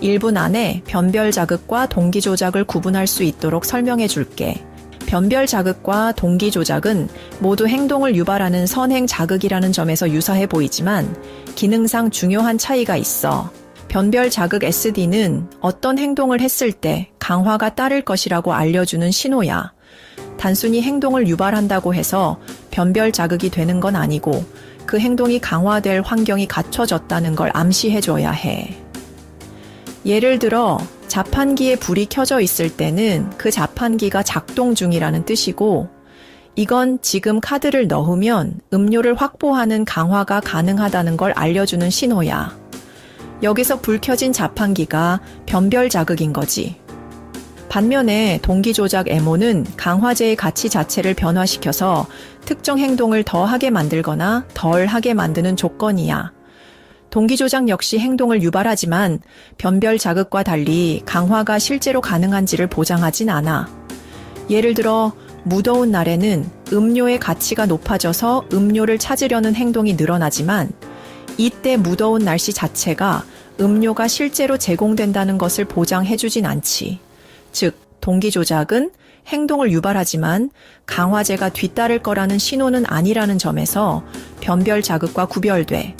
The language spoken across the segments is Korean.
1분 안에 변별 자극과 동기 조작을 구분할 수 있도록 설명해 줄게. 변별 자극과 동기 조작은 모두 행동을 유발하는 선행 자극이라는 점에서 유사해 보이지만 기능상 중요한 차이가 있어. 변별 자극 SD는 어떤 행동을 했을 때 강화가 따를 것이라고 알려주는 신호야. 단순히 행동을 유발한다고 해서 변별 자극이 되는 건 아니고 그 행동이 강화될 환경이 갖춰졌다는 걸 암시해줘야 해. 예를 들어 자판기에 불이 켜져 있을 때는 그 자판기가 작동 중이라는 뜻이고 이건 지금 카드를 넣으면 음료를 확보하는 강화가 가능하다는 걸 알려주는 신호야. 여기서 불 켜진 자판기가 변별 자극인 거지. 반면에 동기 조작 M호는 강화제의 가치 자체를 변화시켜서 특정 행동을 더 하게 만들거나 덜 하게 만드는 조건이야. 동기 조작 역시 행동을 유발하지만 변별 자극과 달리 강화가 실제로 가능한지를 보장하진 않아. 예를 들어 무더운 날에는 음료의 가치가 높아져서 음료를 찾으려는 행동이 늘어나지만 이때 무더운 날씨 자체가 음료가 실제로 제공된다는 것을 보장해주진 않지. 즉, 동기 조작은 행동을 유발하지만 강화제가 뒤따를 거라는 신호는 아니라는 점에서 변별 자극과 구별돼.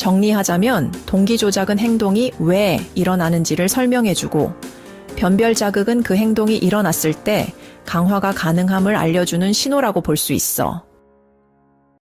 정리하자면 동기 조작은 행동이 왜 일어나는지를 설명해주고 변별 자극은 그 행동이 일어났을 때 강화가 가능함을 알려주는 신호라고 볼 수 있어.